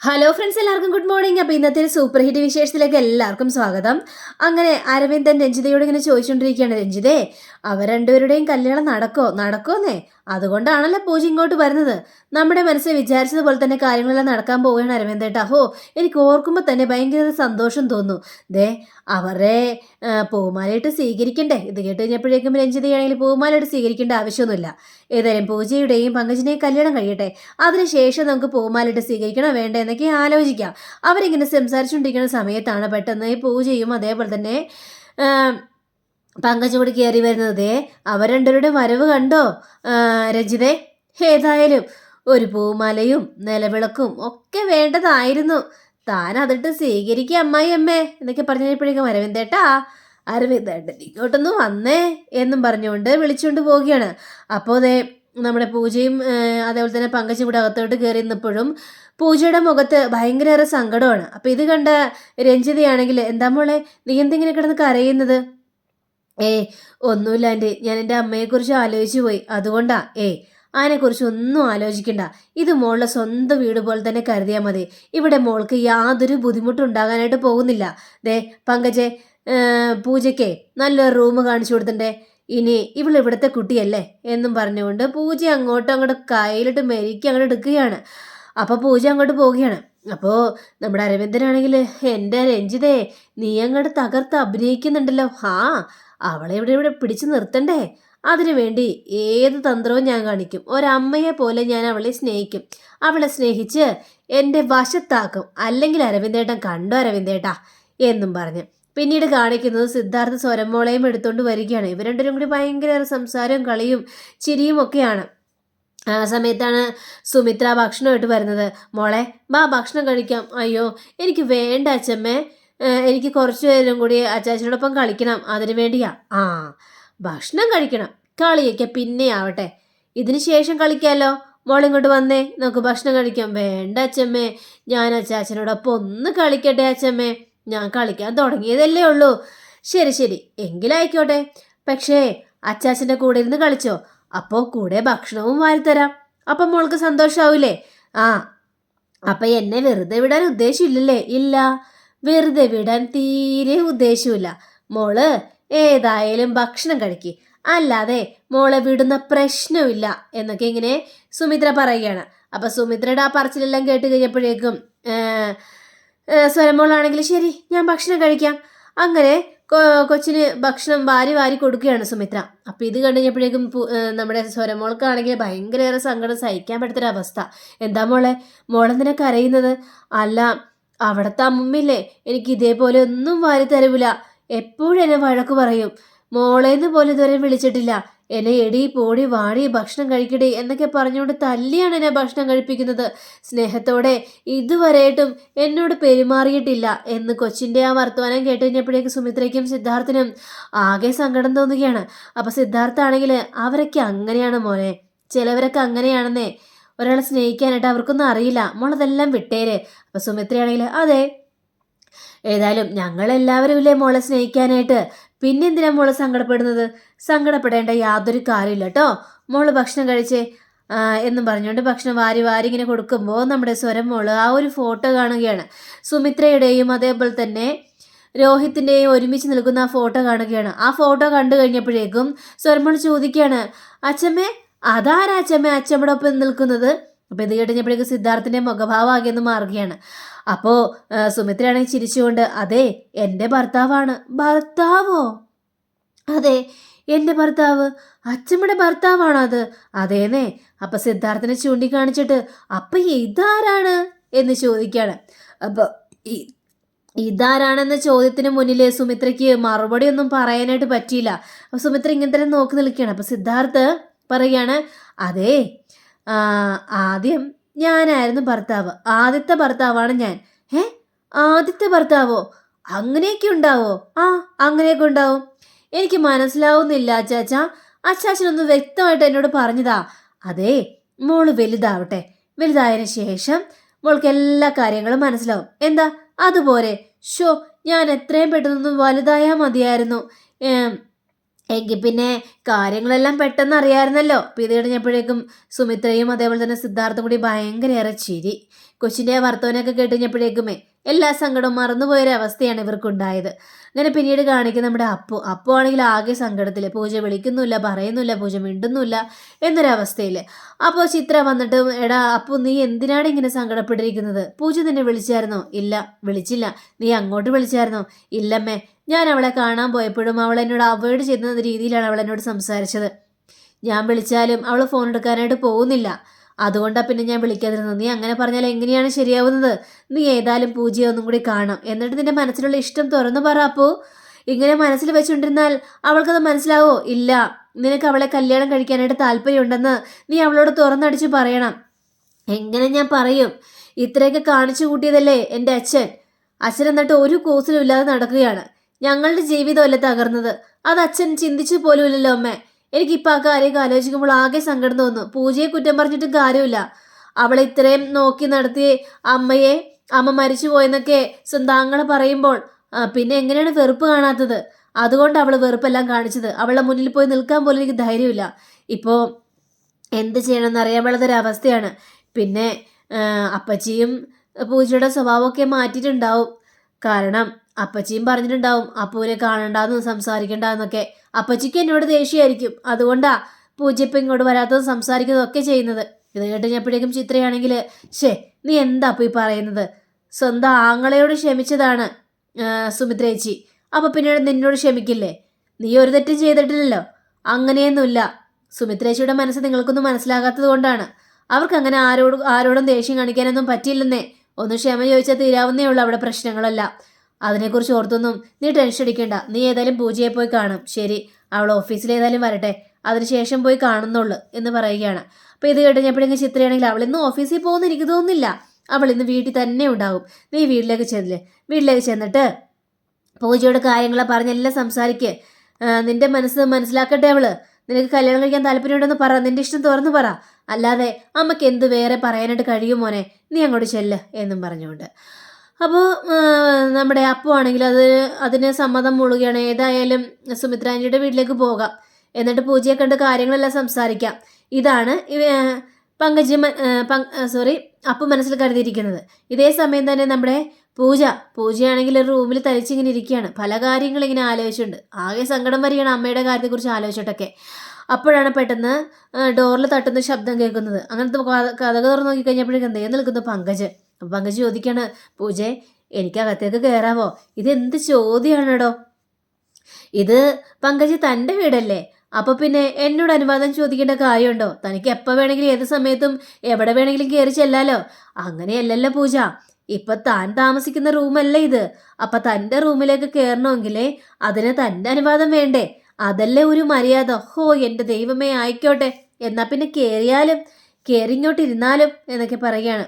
Hello friends എല്ലാവർക്കും good morning അപ്പോൾ ഇന്നത്തെ സൂപ്പർ ഹിറ്റ് വിശേഷത്തിലേക്ക് എല്ലാവർക്കും സ്വാഗതം. അങ്ങനെ അരവിന്ദൻ രഞ്ജിതയോട് ഇങ്ങനെ ചോദിച്ചുകൊണ്ടിരിക്കുകയാണ് രഞ്ജിതേ അവർ രണ്ടുപേരുടെയും കല്യാണം നടക്കോ? നടക്കോന്നേ? അതുകൊണ്ടാണല്ലോ പൂജ ഇങ്ങോട്ട് വരുന്നത്. നമ്മുടെ മനസ്സിൽ വിചാരിച്ചതുപോലെ തന്നെ കാര്യങ്ങളെല്ലാം നടക്കാൻ പോവുകയാണ് അരവിന്ദേട്ടാ ഹോ എനിക്ക് ഓർക്കുമ്പോൾ തന്നെ ഭയങ്കര സന്തോഷം തോന്നുന്നു. ദേ അവരെ പൂമാലയിട്ട് സ്വീകരിക്കണ്ടേ? ഇത് കേട്ട് കഴിഞ്ഞപ്പോഴേക്കും രഞ്ജിതയാണെങ്കിൽ പൂമാലയിട്ട് സ്വീകരിക്കേണ്ട ആവശ്യമൊന്നുമില്ല. ഏതായാലും പൂജയുടെയും പങ്കജിനെയും കല്യാണം കഴിയട്ടെ. അതിനുശേഷം നമുക്ക് പൂമാലയിട്ട് സ്വീകരിക്കണോ വേണ്ട എന്നൊക്കെ ആലോചിക്കാം. അവരിങ്ങനെ സംസാരിച്ചുകൊണ്ടിരിക്കുന്ന സമയത്താണ് പെട്ടെന്ന് പൂജയും അതേപോലെ തന്നെ ആ, പങ്കജ് കൂടി കയറി വരുന്നത് അവർ രണ്ടുപേരുടെ വരവ് കണ്ടോ? രഞ്ജിതേ ഏതായാലും ഒരു പൂമാലയും നിലവിളക്കും ഒക്കെ വേണ്ടതായിരുന്നു. താൻ അതിട്ട് സ്വീകരിക്കുക അമ്മായി അമ്മേ എന്നൊക്കെ പറഞ്ഞപ്പോഴേക്കും അരവിന്ദേട്ടാ അരവിന്ദേട്ടൻ ഇങ്ങോട്ടൊന്ന് വന്നേ എന്നും പറഞ്ഞുകൊണ്ട് വിളിച്ചുകൊണ്ട് പോവുകയാണ്. അപ്പോൾ ദേ നമ്മുടെ പൂജയും അതേപോലെ തന്നെ പങ്കജും കൂടെ അകത്തോട്ട് കയറി നിന്നപ്പോഴും പൂജയുടെ മുഖത്ത് ഭയങ്കരേറെ സങ്കടമാണ്. അപ്പോൾ ഇത് കണ്ട രഞ്ജിതയാണെങ്കിൽ എന്താ മോളെ നീ എന്തിങ്ങനെ കിടന്ന് കരയുന്നത്? ഏ ഒന്നുമില്ല ആന്റി ഞാൻ എന്റെ അമ്മയെക്കുറിച്ച് ആലോചിച്ചു പോയി. അതുകൊണ്ടാ ഏ അതിനെക്കുറിച്ച് ഒന്നും ആലോചിക്കണ്ട. ഇത് മോളുടെ സ്വന്തം വീട് പോലെ തന്നെ കരുതിയാൽ മതി. ഇവിടെ മോൾക്ക് യാതൊരു ബുദ്ധിമുട്ടും ഉണ്ടാകാനായിട്ട് പോകുന്നില്ല. ദേ പങ്കജെ പൂജയ്ക്ക് നല്ലൊരു റൂം കാണിച്ചു കൊടുത്തിട്ടേ ഇനി ഇവൾ ഇവിടുത്തെ കുട്ടിയല്ലേ എന്നും പറഞ്ഞുകൊണ്ട് പൂജ അങ്ങോട്ടും അങ്ങോട്ട് കയ്യിലിട്ട് മെരുക്കി അങ്ങോട്ട് എടുക്കുകയാണ്. അപ്പോൾ പൂജ അങ്ങോട്ട് പോവുകയാണ്. അപ്പോൾ നമ്മുടെ അരവിന്ദനാണെങ്കിൽ എന്റെ രഞ്ജിതേ നീ അങ്ങോട്ട് തകർത്ത് അഭിനയിക്കുന്നുണ്ടല്ലോ. ആ അവളെ ഇവിടെ ഇവിടെ പിടിച്ചു നിർത്തണ്ടേ? അതിനു വേണ്ടി ഏത് തന്ത്രവും ഞാൻ കാണിക്കും. ഒരമ്മയെ പോലെ ഞാൻ അവളെ സ്നേഹിക്കും. അവളെ സ്നേഹിച്ച് എന്റെ വശത്താക്കും. അല്ലെങ്കിൽ അരവിന്ദേട്ടൻ കണ്ടോ അരവിന്ദേട്ടാ? എന്നും പറഞ്ഞു. പിന്നീട് കാണിക്കുന്നത് സിദ്ധാർത്ഥ സ്വരമോളയും എടുത്തുകൊണ്ട് വരികയാണ്. ഇവർ രണ്ടുപേരും കൂടി ഭയങ്കര സംസാരവും കളിയും ചിരിയും ഒക്കെയാണ്. ആ സമയത്താണ് സുമിത്ര ഭക്ഷണമായിട്ട് വരുന്നത്. മോളെ ബാ ഭക്ഷണം കഴിക്കാം. അയ്യോ എനിക്ക് വേണ്ട അച്ഛമ്മേ. എനിക്ക് കുറച്ചു നേരം കൂടി അച്ചാച്ചനോടൊപ്പം കളിക്കണം. അതിനു വേണ്ടിയാ. ആ ഭക്ഷണം കഴിക്കണം. കളിയൊക്കെ പിന്നെ ആവട്ടെ. ഇതിന് ശേഷം കളിക്കാമല്ലോ മോളിങ്ങോട്ട് വന്നേ. നമുക്ക് ഭക്ഷണം കഴിക്കാം. വേണ്ട അച്ഛമ്മേ. ഞാൻ അച്ചാച്ചനോടൊപ്പം ഒന്ന് കളിക്കട്ടെ അച്ഛമ്മേ. ഞാൻ കളിക്കാൻ തുടങ്ങിയതല്ലേ ഉള്ളൂ. ശരി ശരി. എങ്കിലായിക്കോട്ടെ. പക്ഷേ അച്ചാച്ചന്റെ കൂടെ ഇരുന്ന് കളിച്ചോ. അപ്പോൾ കൂടെ ഭക്ഷണവും വാരിത്തരാം അപ്പം മോൾക്ക് സന്തോഷമാവില്ലേ ആ അപ്പം എന്നെ വെറുതെ വിടാൻ ഉദ്ദേശമില്ലല്ലേ ഇല്ല. വെറുതെ വിടാൻ തീരെ ഉദ്ദേശമില്ല മോൾ ഏതായാലും ഭക്ഷണം കഴിക്ക്. അല്ലാതെ മോളെ വിടുന്ന പ്രശ്നമില്ല എന്നൊക്കെ ഇങ്ങനെ സുമിത്ര പറയുകയാണ്. അപ്പൊ സുമിത്രയുടെ ആ പറച്ചിലെല്ലാം കേട്ട് കഴിഞ്ഞപ്പോഴേക്കും സ്വരമോളാണെങ്കിൽ ശരി ഞാൻ ഭക്ഷണം കഴിക്കാം. അങ്ങനെ കൊച്ചിന് ഭക്ഷണം വാരി വാരി കൊടുക്കുകയാണ് സുമിത്ര. അപ്പം ഇത് കണ്ടുകഴിഞ്ഞപ്പോഴേക്കും നമ്മുടെ സ്വരമോൾക്കാണെങ്കിൽ ഭയങ്കരേറെ സങ്കടം സഹിക്കാൻ പറ്റാത്തൊരവസ്ഥ. എന്താ മോളെ? മോളെന്തിനാ കരയുന്നത്? അല്ല അവിടുത്തെ അമ്മില്ലേ എനിക്ക് ഇതേപോലെ ഒന്നും വാരി തരവില്ല എപ്പോഴും എന്നെ വഴക്ക് പറയും. മോളേന്ന് പോലെ ഇതുവരെ വിളിച്ചിട്ടില്ല. എന്നെ എടി പോടി വാടി ഭക്ഷണം കഴിക്കടി എന്നൊക്കെ പറഞ്ഞുകൊണ്ട് തല്ലിയാണ് എന്നെ ഭക്ഷണം കഴിപ്പിക്കുന്നത്. സ്നേഹത്തോടെ ഇതുവരെയായിട്ടും എന്നോട് പെരുമാറിയിട്ടില്ല എന്ന് കൊച്ചിന്റെ ആ വർത്തമാനം കേട്ട് കഴിഞ്ഞപ്പോഴേക്ക് സുമിത്രയ്ക്കും സിദ്ധാർത്ഥിനും ആകെ സങ്കടം തോന്നുകയാണ്. അപ്പോൾ സിദ്ധാർത്ഥ ആണെങ്കിൽ അവരൊക്കെ അങ്ങനെയാണ് മോനെ. ചിലവരൊക്കെ അങ്ങനെയാണെന്നേ. ഒരാളെ സ്നേഹിക്കാനായിട്ട് അവർക്കൊന്നും അറിയില്ല. മോളതെല്ലാം വിട്ടേര്. അപ്പൊ സുമിത്രയാണെങ്കിൽ അതെ ഏതായാലും ഞങ്ങളെല്ലാവരും ഇല്ലേ മോളെ സ്നേഹിക്കാനായിട്ട്? പിന്നെന്തിനാ മോൾ സങ്കടപ്പെടുന്നത്? സങ്കടപ്പെടേണ്ട യാതൊരു കാര്യമില്ല കേട്ടോ മോൾ ഭക്ഷണം കഴിച്ചേ എന്നും പറഞ്ഞുകൊണ്ട് ഭക്ഷണം വാരി വാരി ഇങ്ങനെ കൊടുക്കുമ്പോൾ നമ്മുടെ സ്വരം മോൾ ആ ഒരു ഫോട്ടോ കാണുകയാണ്. സുമിത്രയുടെയും അതേപോലെ തന്നെ രോഹിത്തിന്റെയും ഒരുമിച്ച് നിൽക്കുന്ന ആ ഫോട്ടോ കാണുകയാണ്. ആ ഫോട്ടോ കണ്ടു കഴിഞ്ഞപ്പോഴേക്കും സ്വരമോൾ ചോദിക്കുകയാണ് അച്ഛമ്മേ അതാരാ അച്ഛമ്മേ അച്ഛമ്മയുടെ ഒപ്പം നിൽക്കുന്നത്? അപ്പോൾ ഇത് കേട്ടുകഴിഞ്ഞപ്പോഴേക്കും സിദ്ധാർത്ഥിന്റെ മുഖഭാവം ആകെ ഒന്ന് മാറുകയാണ് അപ്പോൾ സുമിത്രയാണെങ്കിൽ ചിരിച്ചുകൊണ്ട് അതെ എന്റെ ഭർത്താവാണ്. ഭർത്താവോ? അതെ എന്റെ ഭർത്താവ്. അച്ഛമ്മയുടെ ഭർത്താവാണോ അത്? അതേന്നേ. അപ്പൊ സിദ്ധാർത്ഥനെ ചൂണ്ടിക്കാണിച്ചിട്ട് അപ്പൊ ഇതാരാണ്? എന്ന് ചോദിക്കുകയാണ്. അപ്പോൾ ഇതാരാണെന്ന ചോദ്യത്തിന് മുന്നിൽ സുമിത്രയ്ക്ക് മറുപടി ഒന്നും പറയാനായിട്ട് പറ്റിയില്ല. അപ്പോൾ സുമിത്ര ഇങ്ങനെ തന്നെ നോക്കി നിൽക്കുകയാണ്. അപ്പോൾ സിദ്ധാർത്ഥ് പറയുകയാണ് അതെ ആദ്യം ഞാനായിരുന്നു ഭർത്താവ്. ആദ്യത്തെ ഭർത്താവാണ് ഞാൻ. ഏ ആദ്യത്തെ ഭർത്താവോ? അങ്ങനെയൊക്കെ ഉണ്ടാവോ? ആ അങ്ങനെയൊക്കെ ഉണ്ടാവും. എനിക്ക് മനസ്സിലാവുന്നില്ല അച്ചാച്ച. അച്ചാച്ചനൊന്ന് വ്യക്തമായിട്ട് എന്നോട് പറഞ്ഞതാ. അതെ മോൾ വലുതാവട്ടെ. വലുതായതിനു ശേഷം മോൾക്ക് എല്ലാ കാര്യങ്ങളും മനസ്സിലാവും. എന്താ? അതുപോലെ. ഷോ ഞാൻ എത്രയും പെട്ടെന്നൊന്നും വലുതായാൽ മതിയായിരുന്നു. എങ്കിൽ പിന്നെ കാര്യങ്ങളെല്ലാം പെട്ടെന്ന് അറിയാമായിരുന്നല്ലോ കഴിഞ്ഞപ്പോഴേക്കും സുമിത്രയും അതേപോലെ തന്നെ സിദ്ധാർത്ഥും കൂടി ഭയങ്കരയേറെ ചിരി. കൊച്ചിന്റെ ആ വർത്തമാനമൊക്കെ കേട്ടുകഴിഞ്ഞപ്പോഴേക്കുമേ എല്ലാ സങ്കടവും മറന്നുപോയൊരവസ്ഥയാണ് ഇവർക്കുണ്ടായത്. അങ്ങനെ പിന്നീട് കാണിക്കുന്ന നമ്മുടെ അപ്പു. അപ്പു ആണെങ്കിൽ ആകെ സങ്കടത്തിൽ പൂജ വിളിക്കുന്നില്ല പറയുന്നില്ല പൂജ മിണ്ടുന്നില്ല എന്നൊരവസ്ഥയിൽ അപ്പോൾ ചിത്ര വന്നിട്ട് എടാ അപ്പു നീ എന്തിനാണ് ഇങ്ങനെ സങ്കടപ്പെട്ടിരിക്കുന്നത്? പൂജ നിന്നെ വിളിച്ചായിരുന്നോ? ഇല്ല വിളിച്ചില്ല. നീ അങ്ങോട്ട് വിളിച്ചായിരുന്നോ? ഇല്ലമ്മേ ഞാൻ അവളെ കാണാൻ പോയപ്പോഴും അവൾ എന്നോട് അവോയ്ഡ് ചെയ്യുന്ന രീതിയിലാണ് അവൾ എന്നോട് സംസാരിച്ചത്. ഞാൻ വിളിച്ചാലും അവൾ ഫോൺ എടുക്കാനായിട്ട് പോകുന്നില്ല. അതുകൊണ്ടാണ് പിന്നെ ഞാൻ വിളിക്കാതിരുന്നത്. നീ അങ്ങനെ പറഞ്ഞാൽ എങ്ങനെയാണ് ശരിയാവുന്നത്? നീ ഏതായാലും പൂജയെ ഒന്നും കൂടി കാണാം എന്നിട്ട് നിന്റെ മനസ്സിലുള്ള ഇഷ്ടം തുറന്നു പറ അപ്പോ. ഇങ്ങനെ മനസ്സിൽ വെച്ചുകൊണ്ടിരുന്നാൽ അവൾക്കത് മനസ്സിലാവോ? ഇല്ല. നിനക്ക് അവളെ കല്യാണം കഴിക്കാനായിട്ട് താല്പര്യമുണ്ടെന്ന് നീ അവളോട് തുറന്നടിച്ച് പറയണം. എങ്ങനെ ഞാൻ പറയും? ഇത്രയൊക്കെ കാണിച്ചു കൂട്ടിയതല്ലേ എന്റെ അച്ഛൻ? അച്ഛൻ എന്നിട്ട് ഒരു കോസിലും ഇല്ലാതെ നടക്കുകയാണ്. ഞങ്ങളുടെ ജീവിതമല്ലേ തകർന്നത്? അത് അച്ഛൻ ചിന്തിച്ചു പോലുമില്ലല്ലോ അമ്മേ. എനിക്കിപ്പോൾ ആ കാര്യമൊക്കെ ആലോചിക്കുമ്പോൾ ആകെ സങ്കടം തോന്നുന്നു പൂജയെ കുറ്റം പറഞ്ഞിട്ടും കാര്യമില്ല. അവളെ ഇത്രയും നോക്കി നടത്തി അമ്മയെ അമ്മ മരിച്ചു പോയെന്നൊക്കെ സ്വന്താങ്ങൾ പറയുമ്പോൾ പിന്നെ എങ്ങനെയാണ് വെറുപ്പ് കാണാത്തത്? അതുകൊണ്ട് അവൾ വെറുപ്പെല്ലാം കാണിച്ചത്. അവളുടെ മുന്നിൽ പോയി നിൽക്കാൻ പോലും എനിക്ക് ധൈര്യമില്ല. ഇപ്പോൾ എന്ത് ചെയ്യണമെന്ന് അറിയാൻ അവസ്ഥയാണ്. പിന്നെ അപ്പച്ചിയും പൂജയുടെ സ്വഭാവമൊക്കെ മാറ്റിയിട്ടുണ്ടാവും. കാരണം അപ്പച്ചിയും പറഞ്ഞിട്ടുണ്ടാവും അപ്പൂനെ കാണണ്ടെന്ന് സംസാരിക്കണ്ടെന്നൊക്കെ. അപ്പച്ചിക്ക് എന്നോട് ദേഷ്യമായിരിക്കും അതുകൊണ്ടാ പൂജ ഇപ്പം ഇങ്ങോട്ട് വരാത്തതും സംസാരിക്കുന്നതൊക്കെ ചെയ്യുന്നത്. ഇത് കേട്ട് കഴിഞ്ഞപ്പോഴേക്കും ചിത്രയാണെങ്കിൽ ഷേ നീ എന്താ അപ്പോൾ ഈ പറയുന്നത്? സ്വന്തം ആങ്ങളയോട് ക്ഷമിച്ചതാണ് സുമിത്രേച്ചി അപ്പോൾ പിന്നെ നിന്നോട് ക്ഷമിക്കില്ലേ? നീ ഒരു തെറ്റും ചെയ്തിട്ടില്ലല്ലോ. അങ്ങനെയൊന്നുമില്ല. സുമിത്രേച്ചിയുടെ മനസ്സ് നിങ്ങൾക്കൊന്നും മനസ്സിലാകാത്തത് കൊണ്ടാണ്. അവർക്ക് അങ്ങനെ ആരോടും ആരോടും ദേഷ്യം കാണിക്കാനൊന്നും പറ്റിയില്ലെന്നേ. ഒന്ന് ക്ഷമ ചോദിച്ചാൽ തീരാവുന്നേ ഉള്ളൂ അവിടെ പ്രശ്നങ്ങളല്ല. അതിനെക്കുറിച്ച് ഓർത്തൊന്നും നീ ടെൻഷൻ അടിക്കണ്ട. നീ ഏതായാലും പൂജയെ പോയി കാണും. ശരി അവൾ ഓഫീസിൽ ഏതായാലും വരട്ടെ. അതിനുശേഷം പോയി കാണുന്നുള്ളൂ എന്ന് പറയുകയാണ്. അപ്പോൾ ഇത് കേട്ട് കേട്ടുകഴിഞ്ഞപ്പോഴെങ്കിൽ ചിത്രയാണെങ്കിൽ അവൾ ഇന്ന് ഓഫീസിൽ പോകുന്ന എനിക്ക് തോന്നുന്നില്ല. അവൾ ഇന്ന് വീട്ടിൽ തന്നെ ഉണ്ടാവും നീ വീട്ടിലേക്ക് ചെന്നില്ലേ? വീട്ടിലേക്ക് ചെന്നിട്ട് പൂജയോട് കാര്യങ്ങളെ പറഞ്ഞെല്ലാം സംസാരിക്ക്. നിന്റെ മനസ്സ് മനസ്സിലാക്കട്ടെ അവൾ. നിനക്ക് കല്യാണം കഴിക്കാൻ താല്പര്യമുണ്ടെന്ന് പറ. നിന്റെ ഇഷ്ടം തുറന്നു പറ. അല്ലാതെ അമ്മയ്ക്ക് എന്ത് വേറെ പറയാനായിട്ട് കഴിയും മോനെ? നീ അങ്ങോട്ട് ചെല്ല് എന്നും പറഞ്ഞുകൊണ്ട്. അപ്പോൾ നമ്മുടെ അപ്പു ആണെങ്കിൽ അത് അതിന് സമ്മതം മൂളുകയാണ്. ഏതായാലും സുമിത്രാഞ്ജിയുടെ വീട്ടിലേക്ക് പോകാം. എന്നിട്ട് പൂജയെ കണ്ട് കാര്യങ്ങളെല്ലാം സംസാരിക്കാം. ഇതാണ് പങ്കജ് സോറി അപ്പു മനസ്സിൽ കരുതിയിരിക്കുന്നത്. ഇതേ സമയം തന്നെ നമ്മുടെ പൂജ പൂജയാണെങ്കിൽ ഒരു റൂമിൽ തരിച്ചിങ്ങനെ ഇരിക്കുകയാണ്. പല കാര്യങ്ങളിങ്ങനെ ആലോചിച്ചുണ്ട് ആകെ സങ്കടം വരികയാണ് അമ്മയുടെ കാര്യത്തെക്കുറിച്ച് ആലോചിച്ചിട്ടൊക്കെ. അപ്പോഴാണ് പെട്ടെന്ന് ഡോറിൽ തട്ടുന്ന ശബ്ദം കേൾക്കുന്നത്. അങ്ങനത്തെ കഥ- നോക്കി തുറന്ന് നോക്കിക്കഴിഞ്ഞപ്പോഴേക്കും എന്തേ നിൽക്കുന്നു പങ്കജ്. അപ്പം പങ്കജ് ചോദിക്കാണ് പൂജെ എനിക്ക് അകത്തേക്ക് കയറാവോ ഇതെന്ത് ചോദ്യമാണെടോ? ഇത് പങ്കജ് തന്റെ വീടല്ലേ? അപ്പോൾ പിന്നെ എന്നോട് അനുവാദം ചോദിക്കേണ്ട കാര്യമുണ്ടോ? തനിക്ക് എപ്പോൾ വേണമെങ്കിലും ഏത് സമയത്തും എവിടെ വേണമെങ്കിലും കയറി ചെല്ലാലോ? അങ്ങനെയല്ലല്ലോ പൂജ. ഇപ്പൊ താൻ താമസിക്കുന്ന റൂമല്ല ഇത്. അപ്പൊ തന്റെ റൂമിലേക്ക് കയറണമെങ്കിലേ അതിന് തന്റെ അനുവാദം വേണ്ടേ? അതല്ലേ ഒരു മര്യാദ. ഹോ എന്റെ ദൈവമേ ആയിക്കോട്ടെ. എന്നാ പിന്നെ കയറിയാലും കയറിങ്ങോട്ടിരുന്നാലും എന്നൊക്കെ പറയുകയാണ്.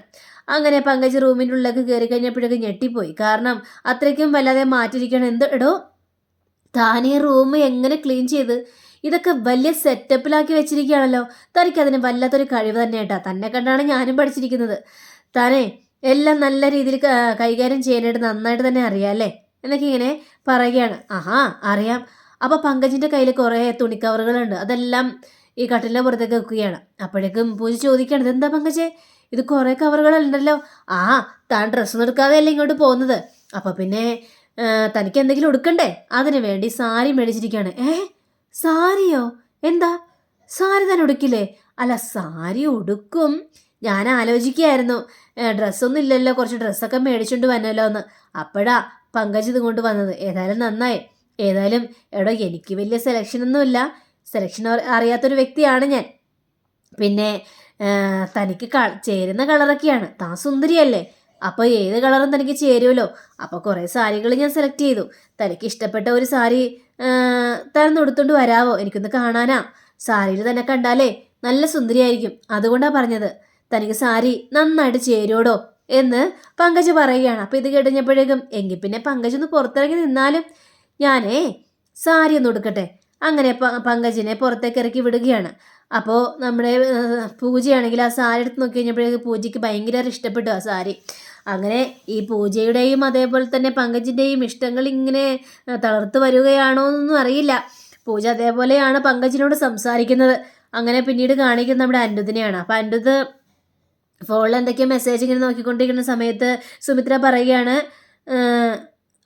അങ്ങനെ പങ്കജ് റൂമിന്റെ ഉള്ളിലേക്ക് കയറി കഴിഞ്ഞപ്പോഴേക്കും ഞെട്ടിപ്പോയി. കാരണം അത്രയ്ക്കും വല്ലാതെ മാറ്റിയിരിക്കണം എന്ത്? എടോ താനീ റൂം എങ്ങനെ ക്ലീൻ ചെയ്ത്? ഇതൊക്കെ വലിയ സെറ്റപ്പിലാക്കി വെച്ചിരിക്കുകയാണല്ലോ. തനിക്ക് അതിന് വല്ലാത്തൊരു കഴിവ് തന്നെ കേട്ടാ തന്നെ കണ്ടാണ് ഞാനും പഠിച്ചിരിക്കുന്നത്. താനേ എല്ലാം നല്ല രീതിയിൽ കൈകാര്യം ചെയ്യാനായിട്ട് നന്നായിട്ട് തന്നെ അറിയാം അല്ലേ? എന്നൊക്കെ ഇങ്ങനെ പറയുകയാണ്. ആഹാ അറിയാം. അപ്പോൾ പങ്കജിന്റെ കയ്യിൽ കുറേ തുണിക്കവറുകളുണ്ട് അതെല്ലാം ഈ കട്ടിലിന്റെ പുറത്തേക്ക് വെക്കുകയാണ്. അപ്പോഴേക്കും പൂജ ചോദിക്കുകയാണ് ഇതെന്താ പങ്കജേ? ഇത് കുറേ കവറുകളുണ്ടല്ലോ ആ താൻ ഡ്രസ്സൊന്നും എടുക്കാതെ അല്ലേ ഇങ്ങോട്ട് പോകുന്നത്. അപ്പോൾ പിന്നെ തനിക്ക് എന്തെങ്കിലും എടുക്കണ്ടേ അതിനു വേണ്ടി സാരി മേടിച്ചിരിക്കുകയാണ് ഏ സാരിയോ? എന്താ? സാരി തന്നെ ഉടുക്കില്ലേ? അല്ല സാരി ഉടുക്കും. ഞാൻ ആലോചിക്കുകയായിരുന്നു. ഡ്രസ്സൊന്നും ഇല്ലല്ലോ. കുറച്ച് ഡ്രസ്സൊക്കെ മേടിച്ചുകൊണ്ട് വന്നല്ലോ എന്ന്. അപ്പോഴാ പങ്കജ് ഇത് കൊണ്ട് വന്നത്. ഏതായാലും നന്നായി. ഏതായാലും എടോ എനിക്ക് വലിയ സെലക്ഷനൊന്നുമില്ല സെലക്ഷൻ അറിയാത്തൊരു വ്യക്തിയാണ് ഞാൻ. പിന്നെ തനിക്ക് ക ചേരുന്ന കളറൊക്കെയാണ്. താൻ സുന്ദരിയല്ലേ. അപ്പോൾ ഏത് കളറും തനിക്ക് ചേരുമല്ലോ അപ്പോൾ കുറേ സാരികൾ ഞാൻ സെലക്ട് ചെയ്തു. തനിക്ക് ഇഷ്ടപ്പെട്ട ഒരു സാരി താൻ ഒന്ന് എടുത്തുകൊണ്ട് വരാവോ? എനിക്കൊന്ന് കാണാനാ. സാരിയിൽ തന്നെ കണ്ടാലേ നല്ല സുന്ദരിയായിരിക്കും. അതുകൊണ്ടാണ് പറഞ്ഞത്. തനിക്ക് സാരി നന്നായിട്ട് ചേരുവോടോ എന്ന് പങ്കജ് പറയുകയാണ്. അപ്പോൾ ഇത് കേട്ടുകഴിഞ്ഞപ്പോഴേക്കും എങ്കിൽ പിന്നെ പങ്കജ് ഒന്ന് പുറത്തിറങ്ങി നിന്നാലും ഞാനേ സാരി ഒന്ന് കൊടുക്കട്ടെ അങ്ങനെ പങ്കജിനെ പുറത്തേക്ക് ഇറക്കി വിടുകയാണ്. അപ്പോൾ നമ്മുടെ പൂജയാണെങ്കിൽ ആ സാരി എടുത്ത് നോക്കി കഴിഞ്ഞപ്പോഴേക്കും പൂജയ്ക്ക് ഭയങ്കര ഇഷ്ടപ്പെട്ടു ആ സാരി. അങ്ങനെ ഈ പൂജയുടെയും അതേപോലെ തന്നെ പങ്കജിന്റെയും ഇഷ്ടങ്ങൾ ഇങ്ങനെ തളർത്തു വരികയാണോ എന്നൊന്നും അറിയില്ല. പൂജ അതേപോലെയാണ് പങ്കജിനോട് സംസാരിക്കുന്നത്. അങ്ങനെ പിന്നീട് കാണിക്കുന്നത് നമ്മുടെ അനുദിനെയാണ് അപ്പോൾ അനുദ് ഫോണിൽ എന്തൊക്കെയോ മെസ്സേജ് ഇങ്ങനെ നോക്കിക്കൊണ്ടിരിക്കുന്ന സമയത്ത് സുമിത്ര പറയുകയാണ്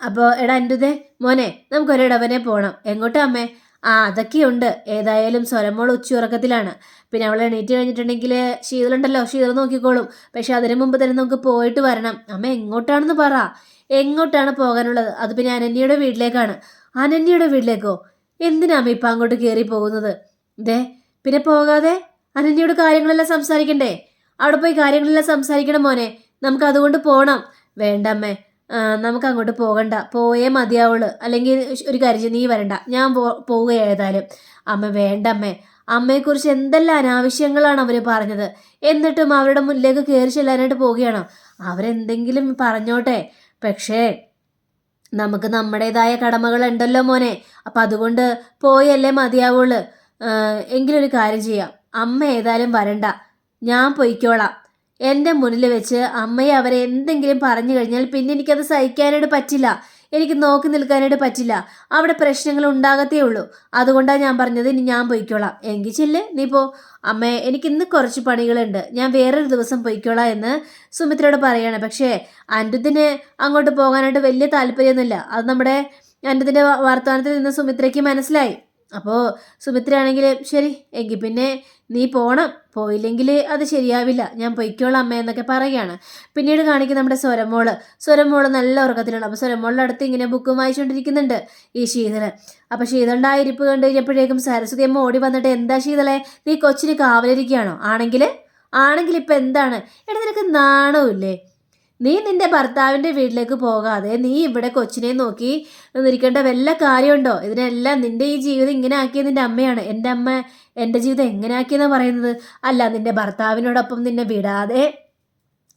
അപ്പോൾ എടാ അനുദേ മോനെ നമുക്കൊരിടവനെ പോകണം എങ്ങോട്ടാ അമ്മേ? ആ അതൊക്കെയുണ്ട്. ഏതായാലും സ്വരമോൾ ഉച്ചയുറക്കത്തിലാണ്. പിന്നെ അവൾ എണീറ്റ് കഴിഞ്ഞിട്ടുണ്ടെങ്കിൽ ശീതളുണ്ടല്ലോ ശീതൾ നോക്കിക്കോളും. പക്ഷെ അതിനു മുമ്പ് തന്നെ നമുക്ക് പോയിട്ട് വരണം. അമ്മ എങ്ങോട്ടാണെന്ന് പറ. എങ്ങോട്ടാണ് പോകാനുള്ളത്? അത് പിന്നെ അനന്യയുടെ വീട്ടിലേക്കാണ്. അനന്യയുടെ വീട്ടിലേക്കോ? എന്തിനാ അമ്മ ഇപ്പം അങ്ങോട്ട് കയറി പോകുന്നത്? ദേ പിന്നെ പോകാതെ അനന്യയോട് കാര്യങ്ങളെല്ലാം സംസാരിക്കണ്ടേ? അവിടെ പോയി കാര്യങ്ങളെല്ലാം സംസാരിക്കണം മോനെ. നമുക്ക് അതുകൊണ്ട് പോകണം വേണ്ട അമ്മേ. നമുക്ക് അങ്ങോട്ട് പോകണ്ട. പോയേ മതിയാവുള്ളൂ. അല്ലെങ്കിൽ ഒരു കാര്യം നീ വരണ്ട. ഞാൻ പോ പോവുക ഏതായാലും അമ്മ വേണ്ട അമ്മേ അമ്മയെക്കുറിച്ച് എന്തെല്ലാം അനാവശ്യങ്ങളാണ് അവർ പറഞ്ഞത്. എന്നിട്ടും അവരുടെ മുന്നിലേക്ക് കയറി ചെല്ലാനായിട്ട് പോവുകയാണോ? അവരെന്തെങ്കിലും പറഞ്ഞോട്ടെ. പക്ഷേ നമുക്ക് നമ്മുടേതായ കടമകളുണ്ടല്ലോ മോനെ. അപ്പം അതുകൊണ്ട് പോയല്ലേ മതിയാവുള്ളൂ. എങ്കിലൊരു കാര്യം ചെയ്യാം. അമ്മ ഏതായാലും വരണ്ട. ഞാൻ പൊയ്ക്കോളാം. എന്റെ മുന്നിൽ വെച്ച് അമ്മയെ അവരെ എന്തെങ്കിലും പറഞ്ഞു കഴിഞ്ഞാൽ പിന്നെ എനിക്കത് സഹിക്കാനായിട്ട് പറ്റില്ല. എനിക്ക് നോക്കി നിൽക്കാനായിട്ട് പറ്റില്ല. അവിടെ പ്രശ്നങ്ങൾ ഉണ്ടാകത്തേ ഉള്ളൂ. അതുകൊണ്ടാണ് ഞാൻ പറഞ്ഞത് ഇനി ഞാൻ പൊയ്ക്കോളാം. എങ്കിൽ ചെല്ല് നീ പോ. അമ്മേ എനിക്ക് ഇന്ന് കുറച്ച് പണികളുണ്ട്. ഞാൻ വേറൊരു ദിവസം പൊയ്ക്കോളാം എന്ന് സുമിത്രയോട് പറയാണ്. പക്ഷേ അൻഡുദിന് അങ്ങോട്ട് പോകാനായിട്ട് വലിയ താല്പര്യമൊന്നുമില്ല. അത് നമ്മുടെ അൻഡുദിന്റെ വർത്തമാനത്തിൽ നിന്ന് സുമിത്രയ്ക്ക് മനസ്സിലായി. അപ്പോൾ സുമിത്രയാണെങ്കിൽ ശരി എങ്കിൽ പിന്നെ നീ പോണം. പോയില്ലെങ്കിൽ അത് ശരിയാവില്ല. ഞാൻ പൊയ്ക്കോളാം അമ്മ എന്നൊക്കെ പറയുകയാണ്. പിന്നീട് കാണിക്കുന്ന നമ്മുടെ സ്വരമോൾ സ്വരമോൾ നല്ല ഉറക്കത്തിലാണ്. അപ്പോൾ സ്വരമോളുടെ അടുത്ത് ഇങ്ങനെ ബുക്കും വായിച്ചുകൊണ്ടിരിക്കുന്നുണ്ട് ഈ ശീതൾ അപ്പോൾ ശീതളുടെ ആ ഇരിപ്പ് കണ്ടു കഴിഞ്ഞപ്പോഴേക്കും സരസ്വതി അമ്മ ഓടി വന്നിട്ട് എന്താ ശീതളെ നീ കൊച്ചിന് കാവലിരിക്കുകയാണോ? ആണെങ്കിൽ ആണെങ്കിൽ ഇപ്പം എന്താണ്? എടാ നിനക്ക് നാണമില്ലേ നീ നിന്റെ ഭർത്താവിന്റെ വീട്ടിലേക്ക് പോകാതെ നീ ഇവിടെ കൊച്ചിനെ നോക്കി നിൽക്കേണ്ട വല്ല കാര്യമുണ്ടോ? ഇതിനെല്ലാം നിന്റെ ഈ ജീവിതം ഇങ്ങനെ ആക്കിയത് നിന്റെ അമ്മയാണ്. എന്റെ അമ്മ എന്റെ ജീവിതം എങ്ങനെ ആക്കിയെന്നാണ് പറയുന്നത്? അല്ല നിന്റെ ഭർത്താവിനോടൊപ്പം നിന്നെ വിടാതെ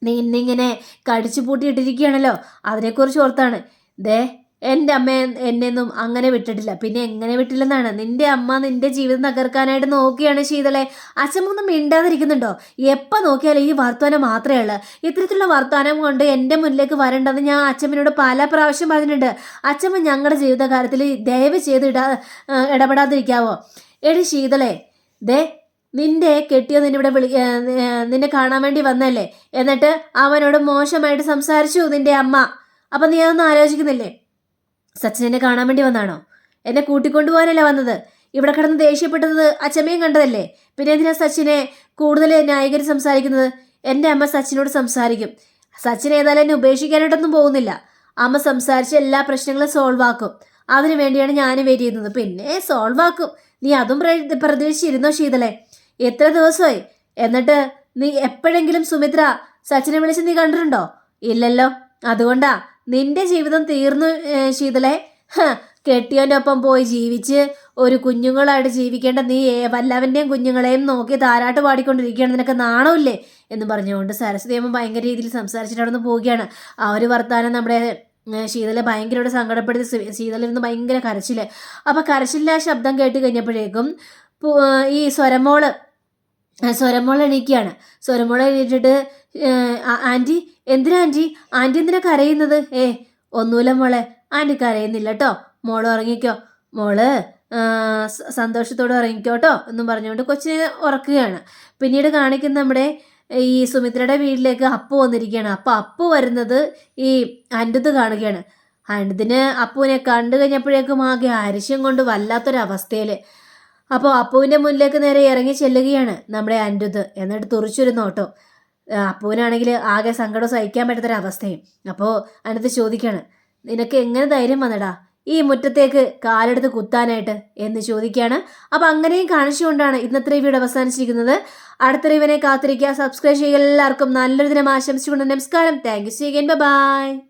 നീ ഇന്നിങ്ങനെ കടിച്ചു പൂട്ടിയിട്ടിരിക്കുകയാണല്ലോ അതിനെക്കുറിച്ച് ഓർത്താണ്. ദേ എന്റെ അമ്മ എന്നെയൊന്നും അങ്ങനെ വിട്ടിട്ടില്ല. പിന്നെ എങ്ങനെ വിട്ടില്ലെന്നാണ്. നിന്റെ അമ്മ നിന്റെ ജീവിതം തകർക്കാനായിട്ട് നോക്കിയാണ് ശീതളെ. അച്ഛമ്മൊന്നും മിണ്ടാതിരിക്കുന്നുണ്ടോ? എപ്പോൾ നോക്കിയാലും ഈ വർത്തമാനം മാത്രമേ ഉള്ളൂ. ഇത്തരത്തിലുള്ള വർത്തമാനം കൊണ്ട് എന്റെ മുന്നിലേക്ക് വരണ്ടെന്ന് ഞാൻ അച്ഛമ്മനോട് പല പ്രാവശ്യം പറഞ്ഞിട്ടുണ്ട്. അച്ഛമ്മ ഞങ്ങളുടെ ജീവിതകാലത്തിൽ ദയവ് ചെയ്ത് ഇടാ ഇടപെടാതിരിക്കാവോ? എടി ശീതളെ ദേ നിന്റെ കെട്ടിയോ നിന്നെ ഇവിടെ വിളി നിന്നെ കാണാൻ വേണ്ടി വന്നല്ലേ എന്നിട്ട് അവനോട് മോശമായിട്ട് സംസാരിച്ചു നിന്റെ അമ്മ. അപ്പം നീ അതൊന്നും ആലോചിക്കുന്നില്ലേ? സച്ചിൻ എന്നെ കാണാൻ വേണ്ടി വന്നാണോ? എന്നെ കൂട്ടിക്കൊണ്ടുപോകാനല്ല വന്നത്? ഇവിടെ കിടന്ന് ദേഷ്യപ്പെട്ടത് അച്ചമ്മയും കണ്ടതല്ലേ? പിന്നെ എന്തിനാ സച്ചിനെ കൂടുതൽ ന്യായീകരി സംസാരിക്കുന്നത്? എന്റെ അമ്മ സച്ചിനോട് സംസാരിക്കും. സച്ചിൻ ഏതായാലും എന്നെ ഉപേക്ഷിക്കാനായിട്ടൊന്നും പോകുന്നില്ല. അമ്മ സംസാരിച്ച് എല്ലാ പ്രശ്നങ്ങളും സോൾവ് ആക്കും. അതിനു വേണ്ടിയാണ് ഞാൻ വെയിറ്റ് ചെയ്യുന്നത്. പിന്നെ സോൾവ് ആക്കും. നീ അതും പ്രതീക്ഷിച്ചിരുന്നോ ശീതളെ എത്ര ദിവസമായി? എന്നിട്ട് നീ എപ്പോഴെങ്കിലും സുമിത്ര സച്ചിനെ വിളിച്ച് നീ കണ്ടിട്ടുണ്ടോ? ഇല്ലല്ലോ. അതുകൊണ്ടാ നിന്റെ ജീവിതം തീർന്നു ശീതലെ. കെട്ടിയവന്റെ ഒപ്പം പോയി ജീവിച്ച് ഒരു കുഞ്ഞുങ്ങളായിട്ട് ജീവിക്കേണ്ട നീ വല്ലവന്റെയും കുഞ്ഞുങ്ങളെയും നോക്കി താരാട്ട് പാടിക്കൊണ്ടിരിക്കുകയാണ്. നിനക്ക് നാണമില്ലേ? എന്ന് പറഞ്ഞുകൊണ്ട് സരസ്വതി അമ്മ ഭയങ്കര രീതിയിൽ സംസാരിച്ചിട്ട് അവിടെ പോവുകയാണ്. ആ ഒരു വർത്താനം നമ്മുടെ ശീതളെ ഭയങ്കരമായിട്ട് സങ്കടപ്പെടുത്തി ശീതളിരുന്ന് ഭയങ്കര കരച്ചിൽ. അപ്പം കരച്ചില്ല ശബ്ദം കേട്ട് കഴിഞ്ഞപ്പോഴേക്കും ഈ സ്വരമോൾ സ്വരമോൾ എണീക്കുകയാണ് സ്വരമോൾ എണീറ്റിട്ട് ആന്റി എന്തിനാ ആന്റി ആന്റി എന്തിനാ കരയുന്നത്? ഏ ഒന്നുമില്ല മോളെ. ആന്റി കരയുന്നില്ല കേട്ടോ മോൾ ഉറങ്ങിക്കോ. മോൾ സന്തോഷത്തോടെ ഉറങ്ങിക്കോട്ടോ എന്നും പറഞ്ഞുകൊണ്ട് കൊച്ചിനെ ഉറക്കുകയാണ്. പിന്നീട് കാണിക്കുന്ന നമ്മുടെ ഈ സുമിത്രയുടെ വീട്ടിലേക്ക് അപ്പു വന്നിരിക്കുകയാണ്. അപ്പോൾ അപ്പു വരുന്നത് ഈ അന്റത് കാണുകയാണ്. അന്റതിന് അപ്പുവിനെ കണ്ടു കഴിഞ്ഞപ്പോഴേക്കും ആകെ ആരിശ്യം കൊണ്ട് വല്ലാത്തൊരവസ്ഥയിൽ അപ്പോൾ അപ്പുവിന്റെ മുന്നിലേക്ക് നേരെ ഇറങ്ങി ചെല്ലുകയാണ് നമ്മുടെ അനിരുദ്ധ് എന്നിട്ട് തുറിച്ചൊരു നോട്ടോ അപ്പുവിനാണെങ്കിൽ ആകെ സങ്കടം സഹിക്കാൻ പറ്റാത്തൊരവസ്ഥയും. അപ്പോൾ അനിരുദ്ധ് ചോദിക്കാണ് നിനക്ക് എങ്ങനെ ധൈര്യം വന്നടാ? ഈ മുറ്റത്തേക്ക് കാലെടുത്ത് കുത്താനായിട്ട്? എന്ന് ചോദിക്കുകയാണ് അപ്പം അങ്ങനെയും കാണിച്ചുകൊണ്ടാണ് ഇന്നത്തെ റിവ്യൂടെ അവസാനിച്ചിരിക്കുന്നത്. അടുത്ത റിവിനെ കാത്തിരിക്കുക. സബ്സ്ക്രൈബ് ചെയ്യുക. എല്ലാവർക്കും നല്ലൊരു ദിനം ആശംസിച്ചുകൊണ്ട് നമസ്കാരം. Thank you C by